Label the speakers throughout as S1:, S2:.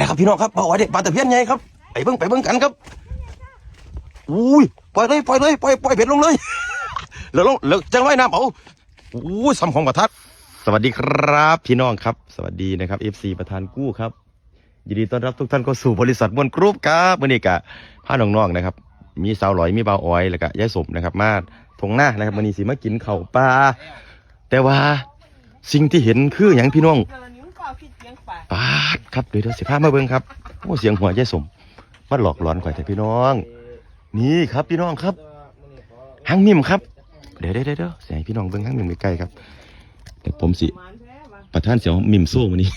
S1: แล้วครับพี่น้องครับเอาไว้เด็ปลาตะเพียนไงครับไปเบิ้งไปเบิ้งกันครับอุ้ยปล่อยเลยปล่อยเลยปล่อยปล่อยเบ็ดลงเลยเหลือลงเหลือจังไรน้ำเอาอู้ซ้ำของประทัดสวัสดีครับพี่น้องครับ สวัสดีนะครับ FC ประธานกู้ครับยินดีต้อนรับทุกท่านเข้าสู่บริษัทมวลกรุ๊ปครับมื่อนี้กะพาน้องๆนะครับ มีสาวหลอยมีเบาอ้อยแล้วก็ยายสมนะครับ มาทงหน้านะครับมื่อนี้สิมากินเข้าปลาแต่ว่าสิ่งที่เห็นคืออย่างพี่น้อง
S2: ปา
S1: ดครับเดี๋ยวเดี๋ยวสิพามาเบิ่งครับโอ้เสียงหัวยายสมมาหลอกหลอนข่อยแต่พี่น้อง นี่ครับพี่น้องครับหางมิมครับ เดี๋ยวเดี๋ยวเดี๋ยวเสียให้พี่น้องเบิ่งหางมิมใกล้ๆครับแต่ผมสิประธานเสียวมิมโซ่มานี่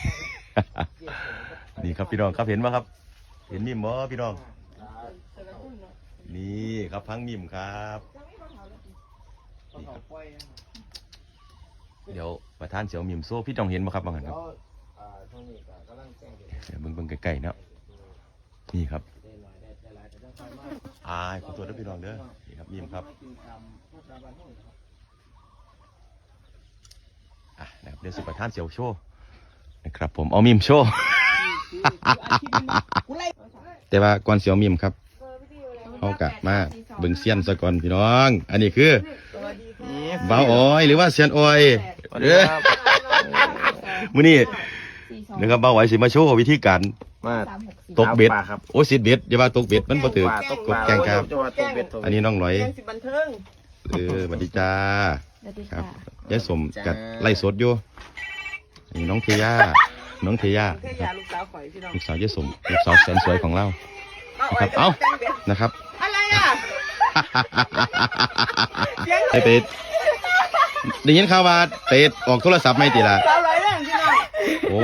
S1: นี่ครับพี่น้องครับเห็นไหมครับ เห็นมิมบ่พี่น้อง นี่ครับพังมิมครับนี่ครับเดี๋ยวประธานเสียวมิมโซ่พี่ต้องเห็นไหมครับบางหันครับ เดี๋ยวเบิ่งเบิ่งใกล้ๆเนาะนี่ครับอายขอตัวด้วยพี่น้องเด้อนี่ครับมิมครับอะนะครับเดี๋ยวสิประธานเสียวโชว์นะครับ ผมเอามิมโชว์แต่ว่าก่อนเสียวมิมครับเขากะมาเบิ่งเซียนซะก่อนพี่น้อง อันนี้คือ
S2: สวัสดีค่ะ
S1: บ่าวอ้อยหรือว่าเซียนอ้อยเด้อมื้อนี้ นะครับบ่าวอ้อยสิมาโชว์วิธีการ
S3: มา
S1: ตกเบ็ด
S3: หาปลาครับ
S1: โอ้สิเบ็ดอย่าว่าตกเบ็ดมันบ่ถือ
S3: ปลาตก
S1: ก
S3: ป
S1: บ
S3: ลา
S1: แกงครับ
S3: จะว่าตกเบ็ดตก
S1: อันนี้น้องหลอย
S2: เลี้ยงสิบันเทิง
S1: เออสวัสดีจ้า
S4: สวัสดี
S1: ครั
S4: ค่ะ
S1: บยายสมกับไล่สดอยู่อันนี้น้องเทย่า น้องเทย่า
S2: แค่
S1: นะค
S2: ยา
S1: รับ
S2: ลูกสาวข่อยพี่น้อง
S1: ลูกสาวยายสมลูกสาวแสนสวยของเรา นะครับ เอ้า นะครับ
S2: อะไรอะเสียง
S1: ไอเป็ดได้ยินข่าวว่าเป็ดออกโทรศัพท์ไหม่ติล่ะ
S2: สาวไรแรงพี่น้อง
S1: โอ้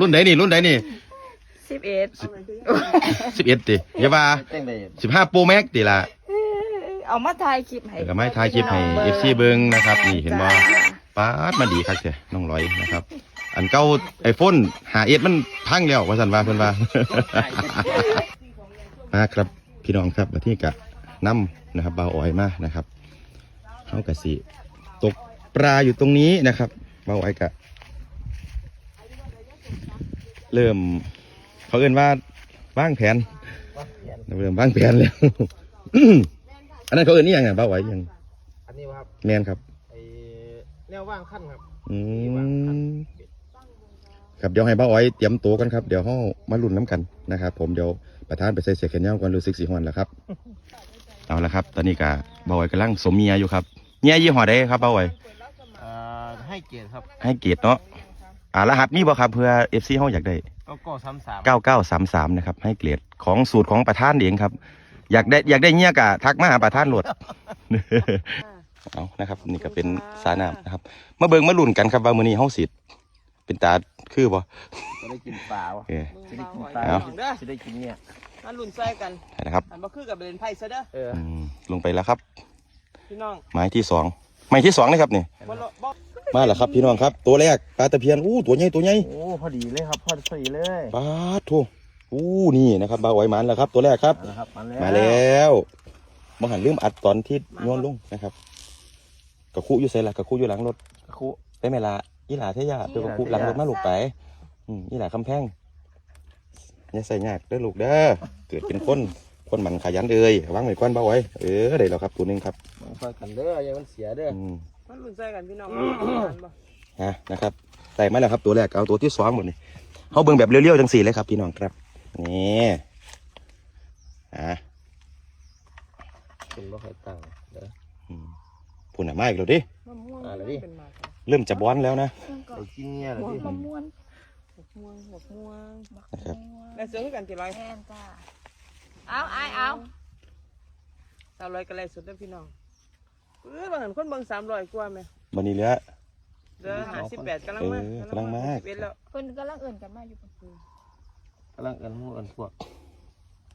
S1: รุ่นไหนนี่รุ่นไหนนี่
S4: สิบเอ็ด
S1: สิบเอ็ดติอย่าว่า
S3: เต้นได้
S1: สิบห้าโปรแม็กติล่ะ
S4: เอามาถ่ายคลิปให้
S1: เดี๋ยวก็ไม่ถ่ายคลิปให้เอฟซีเบิงนะครับ นี่เห็นบ่
S4: จ้า
S1: ป้าดมาดีครับเสียน้องร้อยนะครับ อันเก้าไอโฟนหาเอ็ดมันพังแล้วว่าสันว่าเพิ่นว่ามาครับ พี่น้องครับมาที่กะน้ำนะครับเบาอ้อยมานะครับเขากะสิตกปลาอยู่ตรงนี้นะครับเบาอ้อยกะ เริ่ม เขาเอินว่าวางแผนเริ่มวางแผนแล้ว อันนั้นเขาเอินนี่ยังไงเบาอ้อยยัง
S3: อันนี้ครับ
S1: แมนครับ
S3: ไอแนวว่างขั้นครับ
S1: อืมครับเดี๋ยวให้เบาอ้อยเตรียมตัวกันครับ เดี๋ยวเขามาลุ้นน้ำกันนะครับผมเดี๋ยวประธานไปใส่เสียแขนยาวก่อนรู้สึกสีหอนแล้วครับ เอาละครับ ตอนนี้กะเบาอ้อยกำลังสมเมียอยู่ครับเมียยี่ห้อใดครับเบาอ้อย
S3: เอ่อให้เกียรติครับ
S1: ให้เกียรติเนาะ อ่ารหัสมีบ่ครับเพื่อเอฟซีเขาอยากได้
S3: ก็ก็ซ้ำสาม
S1: เก้าเก้าสามสามนะครับ ให้เกียรติของสูตรของประธานเองครับ อยากได้อยากได้เงี้ยกะทักมาหาประธานโหลด เอานะครับ นี่ก็เป็นสาน้ำนะครับมาเบิ่งมาลุ้นกันครับว่ามื้อนี้เฮาสิเป็นตาคือบ่
S3: จะได้กินปลา
S1: โอ
S3: วะ
S1: เค
S2: มึงมาหอย
S1: เอา
S2: เด้อ
S3: จะได้กินเนี่ย
S2: มาลุ่นใส่กัน
S1: นะครับ
S2: อันบ่คือกับเล่นไพ่ซะเด้อ
S3: เออ
S1: อืมลงไปแล้วครับ
S2: พี่น้อง
S1: ไม้ที่สองไม้ที่สองนะครับนี่
S2: บ่ละบ่
S1: มาแล้วครับพี่น้องครับ ตัวแรกปลาตะเพียนอู้ตัวใหญ่ตัวใหญ่
S3: โอ้พอดีเลยครับพอดีเลย
S1: ปลาทูอู้นี่นะครับบาไหวหมันแล้วครับ ตัวแรกครับ
S3: มาแล้วครับมาแล้ว
S1: มาแล้วมหันลืมอัดตอนที่โยนลงนะครับกระคุอยู่ใส่ละกระคุอยู่หลังรถ
S3: คุ
S1: ไปไหมล่ะยี่หลาเทียเดี๋ยวกระคุหลังรถมาลูกไปอืมยี่หลาคำแพงอย่าใส่ยากเด้อลูกเด้อเกิดเป็นคนคนหมันขยันเอ่ยวางไว้ก่อนบาไหวเออได้แล้วครับตัวหนึงครับ
S3: มาช่วยกันเด้ออย่ามันเสียเด้อ
S1: อื ม
S2: มาลุ่นใส่กันพี่น้องอันบ่
S1: ฮะนะครับใส่มาแล้วครับตัวแรกเอาตัวที่สองหมดนี่เขาเบิ่งแบบเลี้ยวๆจังสี่เลยครับพี่น้องครับนี่อะ
S3: คุณบ่เคยตั้งเด้อ
S1: อืมพูดหน่ะมาอีกแล้วดิ
S2: มะม่วง
S3: อ่าแล้วดิ
S2: เป็นหมากเหรอ
S1: เริ่มจะบ้อนแล้วนะ
S3: ได้กินเนี่ยเหรอ
S4: หัว
S3: ที่
S4: มะม่วน
S2: หัวม่วงหัวม่วง
S1: นะครับ
S2: แล้วซื้อคือกันกี่ร้อย
S4: แทนจ้าเอาไอายเอา
S2: สาวร้อยก็เลยสุดเด้อพี่น้อง เออบางหันคนเบิ่ง300กว่าแม่
S1: วันนี้เหลือ
S2: เด้อ58กำลังมา
S1: เออกำลังมา
S2: 11แล้ว
S4: เพิ่นกำลังเอิ่นกันมาอยู่เพิ่น
S3: กำลังเอินหูเอินพวก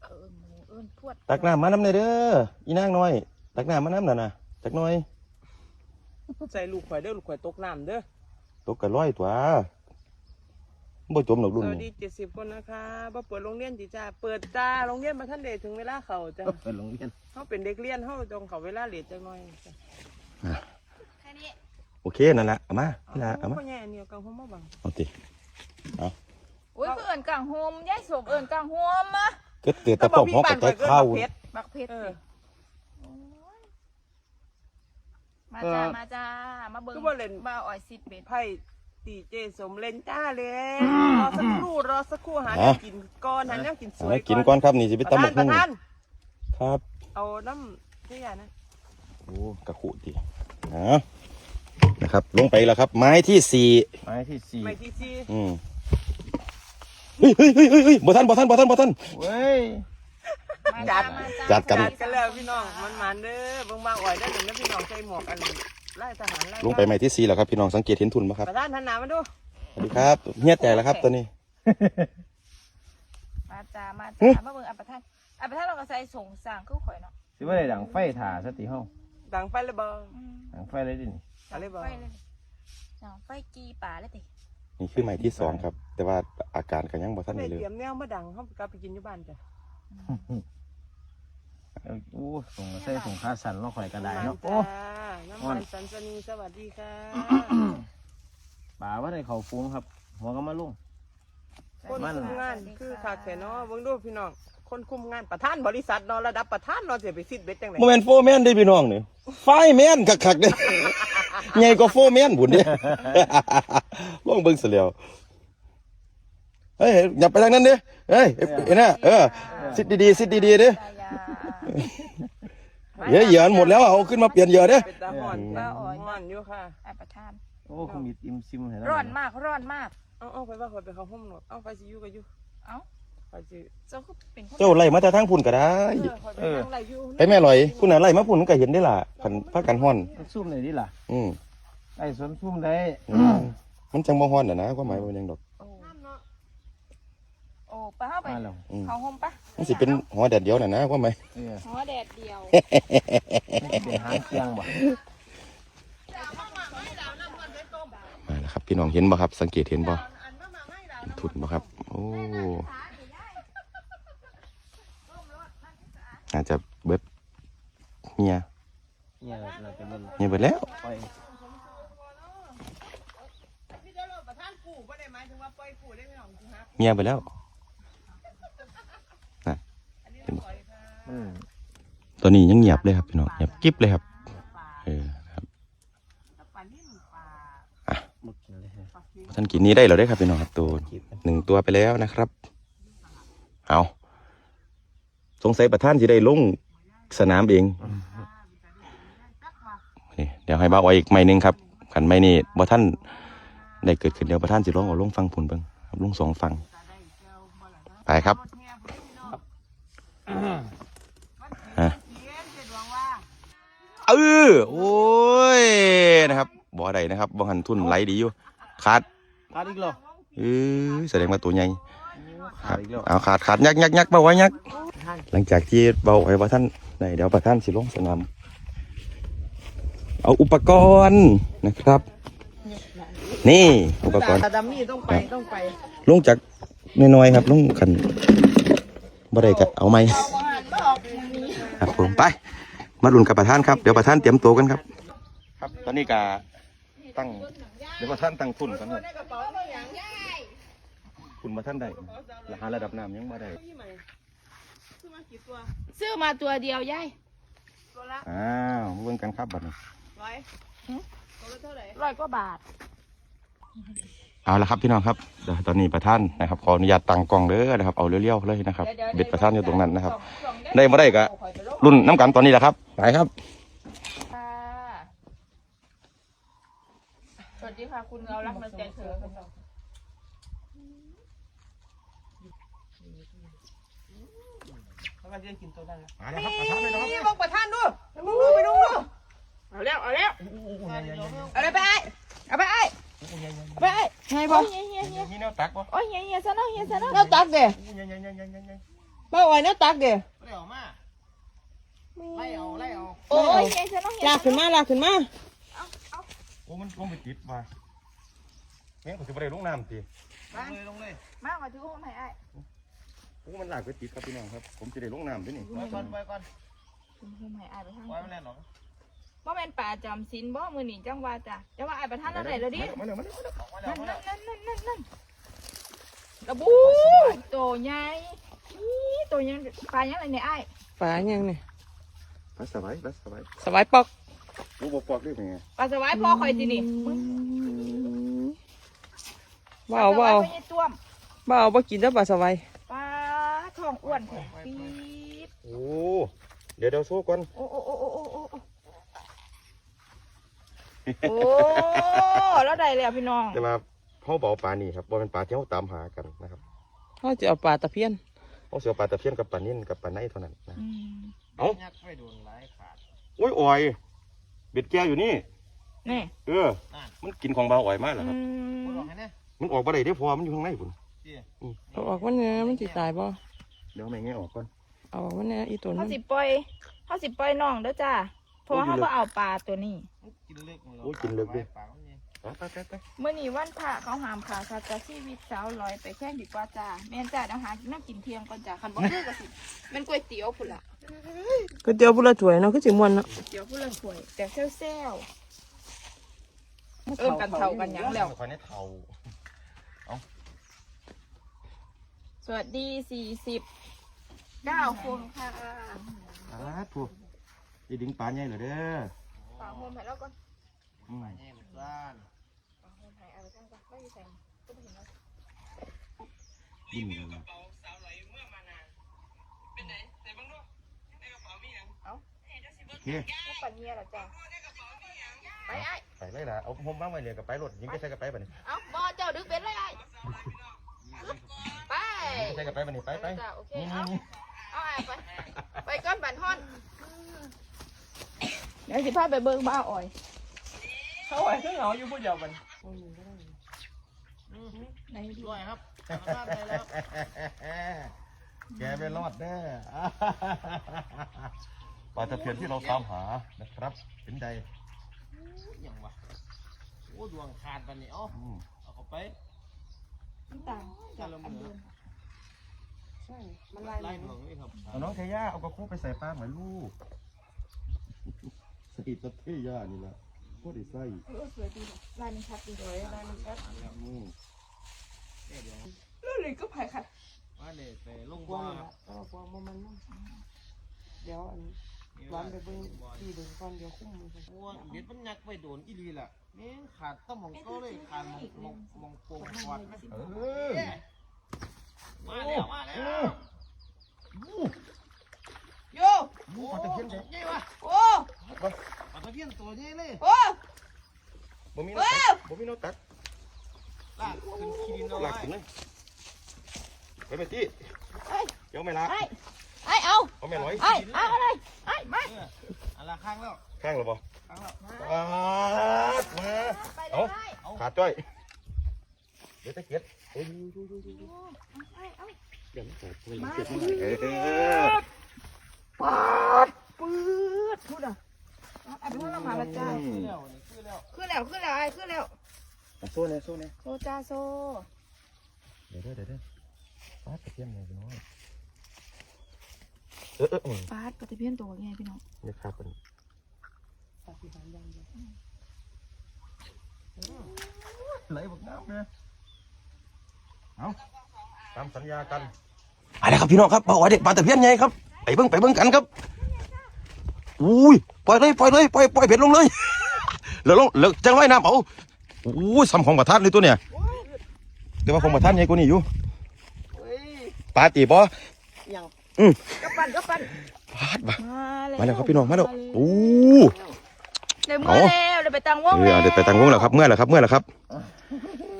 S4: เอิ่นหมูเอิ่นพวด
S1: ตักน้ำมาน้ำเลยเด้ออีนางน้อย ตักน้ำมาน้ำน่ะนะตักน้อย
S2: ใส่ลูกข่อยเด้อลูกข่อยตกน้ำเด้อ
S1: ตกกระร้อยตัว บ่จมหรอก
S2: ส
S1: รุ่น
S2: วัส
S1: นี้
S2: ดีเจ็ดสิบคนนะคะบ่เปิดโรงเรียนจีจ้าเปิดจ้าโรงเรียนมาท่านเดถึงเวลาเขาจ้ะ
S3: เอินโรงเรียน
S2: เขาเป็นเด็กเรียนเขาต้องเขาเวลาเลทจังหน่อยจ้ะ
S4: แค่นี้
S1: โอเคนั่นแหละเอามานี่ละเอามา
S2: พ่อใหญ่อันเดียวกันผมมาบัง
S1: เอาติเอา
S4: อุ้ยคือเอิญกลางโฮมยายสมเอิญกลางโฮมมะ
S1: ก็เตือนตะปบห้องกับใจเข้า
S2: เพชร
S4: บักเพชร
S2: เอ
S4: สิ
S2: อ
S4: โอ้ยมาจ้ามาจ้ามาเบิ่ง
S2: คือบ่เล่น
S4: มาอ่อยสิเบ็ด
S2: ไพ่ ตีเจสมเลนจ้าเลยรอสักครู่รอสักครู่หาแนวกินก่อนหาแนวกินสวย
S1: กินก่อนครับนี่จะไปตำ
S2: ธา
S1: บั
S2: น
S1: ก
S2: ป
S1: หุ่
S2: ระ
S1: ง
S2: ธาน
S1: ครับ
S2: เอาน้ำที่ยานะ
S1: โอ้กระขุดีนะนะครับ ลงไปแล้วครับ ไม้ที่สี่
S3: ไม้ที่สี่
S2: ไม่ที่ซี
S1: อืมเฮ้ยเฮ้ยเฮ้ยเฮ้ยเฮ้ยบ่ทันบ่ทันบ่ทันบ่ทัน
S3: เว้ย
S4: จั
S1: ดกัน
S2: จัดกันแล้วพี่น้องมันมันเด้อบิ่งมาอ่อยได้ถึงนะพี่น้องใส่หมวกอัน ไล่ทหารไล่
S1: ลงไปไม้ที่สี่แล้วครับพี่น้องสังเกตเห็นทุนไหมครับ
S2: ประธานทันหนามาดู
S1: สวัสดีครับเฮียแต่แล้วครับตอนนี้
S4: มาจ้ามา
S1: หึ
S4: จ้ามาเบิ่งอัปทานอัปทานเราก็ใส่ส่งสร้างคือข่อยเนาะ
S3: สิว่าได้ดังไฟถ่าสติห้อง
S2: ดังไฟเลยบ่
S4: อืม
S3: ดังไฟเลยดินี่
S2: อะไรบ่
S4: ไฟเลยดังไฟกีป่าเลยติ
S1: นี่คือไม้ที่สองครับ แต่ว่าอาการก็ยังบ่ทัน
S2: ไม่
S1: ได้เลย
S2: เตรียมแนวมาดังเขากลับไปกินอยู่บ้านจ้ะ
S3: เอาโอ้ส่งใส่ส่งขาสั่นเราข่อยกระไดเนาะ
S2: น้ำ
S3: โอ้
S2: มันจ้าน้ำมันสันสนีสวัสดีค่ะ
S3: ป่าว่าได้เขาฟุ้งครับ หัวก็มาลุ่ง
S2: คน
S3: มัน
S2: คุมงานคือขาดแค่เนาะเบิ่งดูพี่น้อง คนคุมงานประธานบริษัทเนาะระดับประธานเนาะสิไปซิดเบ็ดจังได๋
S1: โมเมนโฟร์แมนได้อพี่น้องนี่ไฟแมนคักๆเด้อใหญ่กว่าโฟร์แมนบุญเด้อ ลองเบิ่งซะแล้วเฮ้ยอย่าไปทางนั้นเด้อเฮ้ยเอ็น่ะเออซิดดีๆซิดดีๆเด้อ
S4: ตายา
S1: เดี๋ยวเหยื่อมันหมดแล้วเอาขึ้นมาเปลี่ยนเหยื่อเด้อ
S2: เป็นตาฮ้อนตาฮ้อนอยู่ค่ะ
S4: อัปทาน
S3: โอ้คงมีอิมซิมเห็นแล้ว
S4: ร้อนมากร้อนมาก
S2: เอาเอาไปว่าข่อยไปเข้าห้องหนวดเอาไปสิอยู่ก็อยู่
S4: เอ้า
S2: ไปสิ
S4: เจ้าคือเป็นคน
S1: เจ้าไล่มาแต่ทางพุ่นก็ได้
S2: เออข่อยไปนั่งไรอยู่
S1: ไปแม่ลอยผู้นั้นไล่มาพุ่นก็เห็นได้ล่ะคันพากันฮ้อน
S3: ซุ่มไหนดิล่ะ
S1: อืม
S3: ไอ้สวนซุ่มได้
S1: อืมมันจังบ่ฮ้อนน่ะนะความหมายบ่เป็นหยังดอก
S4: โอ้โอ้ไปเข้าไป
S3: มาแล้ว
S1: อืม
S4: เขาห่มปะ
S1: มันสิเป็นหัวแดดเดียวน่ะนะความหมาย
S3: เออ
S4: หัวแดดเดียว
S3: นี่เป็นหางเคียงบ่
S1: มาแล้วครับ พี่น้องเห็นบ่ครับ สังเกตเห็นบ่ทุนบ่ครับ โอ้อาจจะเบิดเมีย
S3: เนี่ยเราจะมัน
S1: เมียเบิดแล้ว
S3: ปล่อย
S2: พี่เจ้าประธานปู่บ่ได้หมายถึงว่าปล่อยปู่ได้ไม่หรอกฮะ
S1: เมียเบิดแล้วนะ
S3: อืม
S1: ตอนนี้ยังเงียบเลยครับพี่น้องเงียบกิ๊บเลยครับ เออครับ
S2: ปลานิ่มปลา
S3: บุกกินเลยฮะ
S1: ท่านกินนี้ได้แล้วได้ครับพี่น้องครับตัวหนึ่งตัวไปแล้วนะครับ เอาสงสัยประท่านจะได้ลงสนามเองนี่เดี๋ยวให้บ้าไว้อีกไม่นึงครับขันไม่นี่บ่ท่านได้เกิดขึ้นเดี๋ยวประท่านสิลงเอาลงฟังผุนเบิ่งครับลงสองฟังไปครับ เออโอ้ยนะครับบ่ได้นะครับบ่หันทุนไหลดีอยู่ขาด
S3: ขาดอีกแล้ว
S1: เออแสดงว่าตัวใหญ่ค
S3: ขา
S1: รั
S3: ด
S1: บ
S3: อีกแล้ว
S1: เอาขาดขาดยักยักยักเบาไว้ยัก
S2: ท่าน
S1: หลังจากที่เบาไว้ว่าท่านได้เดี๋ยวประท่านสิลงสนามเอาอุปกรณ์นะครับ นี่อุปกรณ์
S2: ตาดำนี่ต้องไปต้องไป
S1: ลงจากน้อยๆครับลงขัน บ่ได้ก็เอาไหมครับผมไป มาลุ้นกับประธานครับ เดี๋ยวประธานเตรียมตัวกันครับ ครับ ตอนนี้ก็ตั้ง เดี๋ยวประธานตั้งทุนกันครับ
S2: ในกระเป๋าเราอย่าง
S1: คุณมาท่านใดหาระดับน้ำยังบ่ได้
S2: พี่ใหม่ซื้อมากี่ตัว
S4: ซื้อมาตัวเดียวยาย
S2: ตัวละ
S1: อ้าวมาเบิ่งกันครับบัดนี้
S2: ร้อยตัวละเท่าไหร่
S4: ร้อยกว่าบาท
S1: เอาละครับพี่น้องครับเดี๋ยวตอนนี้ประธานนะครับขออนุญาตตั้งกล้องเด้อนะครับเอาเรียวๆเลยนะครับเบ็ดประธานอยู่ตรงนั้นนะครับ ได้มาได้ก็รุ่นน้ำกันตอนนี้แหละครับไปครับ
S4: ค่ะสวัสดีค่ะคุณเรารักมันใจเธอ
S2: เขาก็จะกินตัวนั้นละ
S1: มาแล้วครับประธานเลยนะครับ
S2: นี่บอกประธานดูมึงดูไปดูดูเอาแล้วเอาแล้วเอาเลยไปไอ้ เอาไปไอ้เอาไปไอ้ไงบอ
S4: โอ้ยเฮียเฮียเฮีย
S1: นี่แนวตักบ่
S4: โอ้ยเฮียเฮียซะเนาะเฮียซะเนาะ
S2: เนื้อตักเด้ป้าไว้เนื้อตักเด้
S4: โอ้ยเฮียซะเนาะเฮีย
S2: ลากขึ้นมาลากขึ้นมา
S1: โอ้มันลงไปติดมาแม่ผมจะไปได้ลงน้ำตี
S4: มามาถือของให้อ้าย
S1: โอ้มันหลากไปติดครับพี่น้องครับ ผมจะได้ลงน้ำด้วยนี่
S3: ไปก่อนไปก่อน
S4: ถือของให้อ้ายไปทาง
S3: ไว้ไม่แน่หรอก
S4: บ่แม่นป่าจำศีลบ่มื้อนี้จังว่าจ้ะแต่ว่าอ้ายไปทางนั้นได้แล้วดิ
S1: มาเร็วมาเร็วมาเร็ว
S4: นั่นนั่นนั่นนั่นนั่นนั่นระบูตัวใหญ่นี่ตัวยังปลายังอะไรเนี่ยไอ้าย
S2: ปลายังเนี่ย
S1: ปลาสบายปลาสบาย
S2: สบายปอก
S1: โอ้บปอกได้ไง
S4: ปลาสวายพอคอยจีนี่มึง
S2: ว้าวว้าว
S4: ปลสยไม่ใช่ต้วม
S2: ว้าวบ่กินแล้วปลาสบาย
S4: ปลาทองอ้วนแข็งปี๊ด
S1: โอ้เดี๋ยวเดี๋ยวโซ่ก่อน
S4: โอ้โอ้โอ้โอ้ โอ้โอ้โอ้โอ้แล้วได้แล้วพี่น้อง
S1: แต่ว่าเขาบอกปลานี่ครับว่าเป็นปลาที่เขาตามหากันนะครับ
S2: เขาจะเอาปลาตะเพียน
S1: เขาเสียปลาตะเพียนกับปลานิ่นกับปลาไนเท่านั้นนะ
S4: อืม
S1: เอ้า
S3: ยักไม่โดนหลายขาด
S1: โอ้ยอ่อยเบ็ดแก้วอยู่นี่
S4: นี่
S1: เออ มันกินของเบาอ่อยมากเหรอ
S4: อื
S1: ครับ
S3: พูด
S4: ม
S3: ออกให้แน่
S1: มันออกมาได้เด้อเพราะว่ามันอยู่ข้างในคุณ
S2: เอาออกมันเนี่ยมันสิตายบ่
S1: เดี๋ยวไม่ง่ายออกก่อน
S2: เอาออกมันเนี่ยอีตัว
S4: เขา
S2: นั้น
S4: สิปล่อยเขาสิปล่อยน้องเด้อจ้าเพราะว่าเขาบ่เอาปลาตัวนี้
S3: กินเล็ก
S1: โอ้ยกินเลิกดิ
S3: ปากมันเนี่ย
S1: ไปไปไปไป
S4: เมื่อนี้วันพระเขาหามขาสัตว์ชีวิตสาวลอยไปแค่ดีกว่าจ้าแม่นจ้าเดี๋ยวหาน้ำกินเที่ยงก่อนจ้าคันบ่คือก็สิเป็นก๋วยเตี๋ยวพุ่นล่ะ
S2: ก๋วยเตี๋ยวบุระถ้วยเนาะคือสิม่วนเนาะ
S4: เตี๋ยวพุ่นละถ้วยแต่เซลล์เอิ่มกันเท่ากันหยังแล้ว
S1: คอยในเท่า
S4: สวัสดีสี่สิบเก้าคนค่ะ
S1: อ่าถูกจะดึงปลาใหญ่เหรอเด้อ
S4: ฝากโฮมให้แล้วก่อน
S1: อืม
S3: แง่หมดบ้าน
S4: ฝากโฮมให้เอาไปตั้งก่อนไม่มีแสงก็ไม่เห็นแล้ว
S1: ดิ้นเลยนะ
S4: เอ้า
S1: โอเค
S4: ก็ปันเงียเหรอจ้าไปไอ้
S1: ไปเลยล่ะเอาผมบ้างไว้เลยกับไปรถยิงไปใส่กับไปบัดนี้
S4: เอ้าบอเจ้าดึกเป็นเลยไอ้ไป
S1: ยิงไปใส่กับไปบัดนี้ไปไป
S4: จ้าโอเค
S1: นี่
S4: เอา
S1: นี่นี่
S4: เอาไอ้ไปไปก้อนบันทอน เดี๋ยวสิพาไปเบิ่งบ้าอ่อย
S2: เขาไว้คือเหงาอยู่ผู้เดียวมัน
S4: ไหนดู
S3: ด้วยครับกลับบ้านไปแล้ว
S1: แกไม่รอดแน่ปลาตะเพียนที่เราตามหานะครับ เป็นใด
S3: อย่างวะโอ้ดวงขาดปันนี่อ๋อ
S1: อืม
S3: เอาเข้าไป
S4: ต่าง
S3: จานละมือ
S2: ใช่ มัน
S3: ไล่ดวงนี่ครับ
S1: เอาน้องเทย่าเอากระคุไปใส่ปลาเหมือนลูก ใส่ตะเทย่านี่แหละโคตรใส่
S4: เออสวยดีลายมันชัดดีเลยลายมันชัด
S1: อืม
S3: เดี๋ยว
S4: แล้วเลยก็ไผ่ค่ะ
S3: ว่าเดี๋ยวไปลง
S2: ก
S3: บ่อ
S2: ว้าง
S3: ครั
S2: ละ
S3: บ
S2: เออกว้างบ่มันเนาะเดี๋ยวอันร้านไปเบิ่งที่เดินก่อนเดี๋ยวคุ้มมันก่อน
S3: โอ้เด็ดมันยักไปโดนอีลีล่ะนี่ขาดต้มของเขาเลยขาดมองมองมองโป่งกอดไหม
S1: เออ
S3: มาแล้วมาแล้ว
S4: โย
S3: โอ้ปลาตะเพียนใหญ่วะ
S4: โอ้
S3: ปลาตะเพียนตัวใหญ่เลย
S4: โอ้
S1: บ่มีน้องตักบ่มีน้องตัก
S3: ลากขึ้นขี้ดินเอา
S1: หลั
S3: ไว้
S1: กถึงเลยไปไปที่
S4: ไอ้
S1: เดี๋ยวไม่ละ
S4: ไอ้ไอ้เอา
S1: เอาแม่ร้อย
S4: ไอ้เอาอะไรไอ้มา
S3: เอออันละข้างแล้ว
S1: ข้างหรือเปล่า
S3: ข้างแล้ว
S1: ปาดมา
S4: ไปเล
S1: เอา
S4: ย
S1: ขาดจ้อยเดี๋ยวตะเกียบโอ้ยดูดูดูดู
S4: ไอ้เอา
S1: เดี๋ยวมันขาดจ้อย
S4: มา
S1: เก็บ
S4: ปื
S1: มันหน่อยเออ
S4: ด ปาดปืดพูดอะไอ้พูดละมาละจ้า
S3: ขึ้นแล้วนี่ขึ้นแล้ว
S4: ขึ้นแล้วขึ้นแล้วไอ้ขึ้นแล้ว
S1: โซ่เนี่ยโซ่เนี่ย
S4: โซจ้าโซ
S1: เดี๋ยวเดี๋ยวเดี๋ยวเดี๋ยวปาดตะเกียบเลยพี่น้องเออเออเออ
S4: ปาดปฏิเพี้ยนตัวไงพี่น้อง
S1: เนี่ยครับเป็น
S2: ปฏิหารอย่างเดียว
S1: ไหลบักน้ำเนี่ยเอาตามสัญญากันอะไรครับพี่น้องครับเอาไว้เด็กปลาตะเพียนไงครับ ไปเบิ้งไปเบิ้งกันครับอุ้ยปล่อยเลยปล่อยเลยปล่อยปล่อยเบ็ดลงเลยแล้วลงแล้วจังไว้น้ำเอาอุ้ยซ้ำของประทัดเลยตัวเนี่ยเดี๋ยวว่าของประทัดใหญ่กว่านี้อยู่
S2: เฮ้ย
S1: ปลาตีบ่
S2: ยัง
S4: กระปั้นกระปั้น
S1: ปาดมา
S4: มาแล้ว
S1: มาแล้วครับพี่น้องมาแล้วโอ้
S4: เดี๋ยวเมื่อแล้วเดี๋ยวไปตังวง
S1: เออเอาเดี๋ยวไปตังวงแล้วครับเมื่อแล้วครับเมื่อแล้วครับ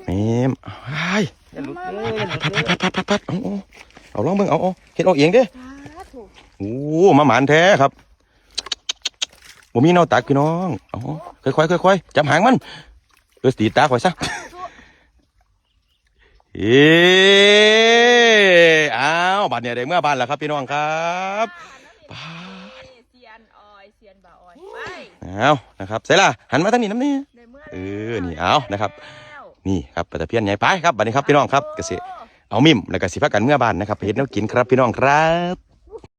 S1: แหมไอ้าย
S2: อย่าหลุด
S4: มา
S2: เล
S4: เลย
S2: ย
S1: พัดพัดพัดพัดพัดพัดเอาเอาเอาลองเบิ่งเอาเอาเห็ดออกเองเด้
S4: สาธุ
S1: โอ้มาหมานแท้ครับบ่มีเนาตักพี่น้องอค่อยๆค่อยๆจับหางมันเดือดตีตาข่อยซะเอ้อ้าวบัดเนี่ยได้เมื่อบ้านแล้วครับพี่น้องครับปาด
S4: เซียนออยเซียนบ่าออยไป
S1: เอานะครับเสร็จละหันมาทางนี้น้ำนี่
S4: ในเอ
S1: อนี่เอานะครับ นี่ครับปลาตะเพียนใหญ่ไปครับบัดนี้ครับพี่น้องครับเกษตรเอามิมแล้วก็สิพักกันเมื่อบ้านนะครับเห็ดแนวกินครับพี่น้องครับ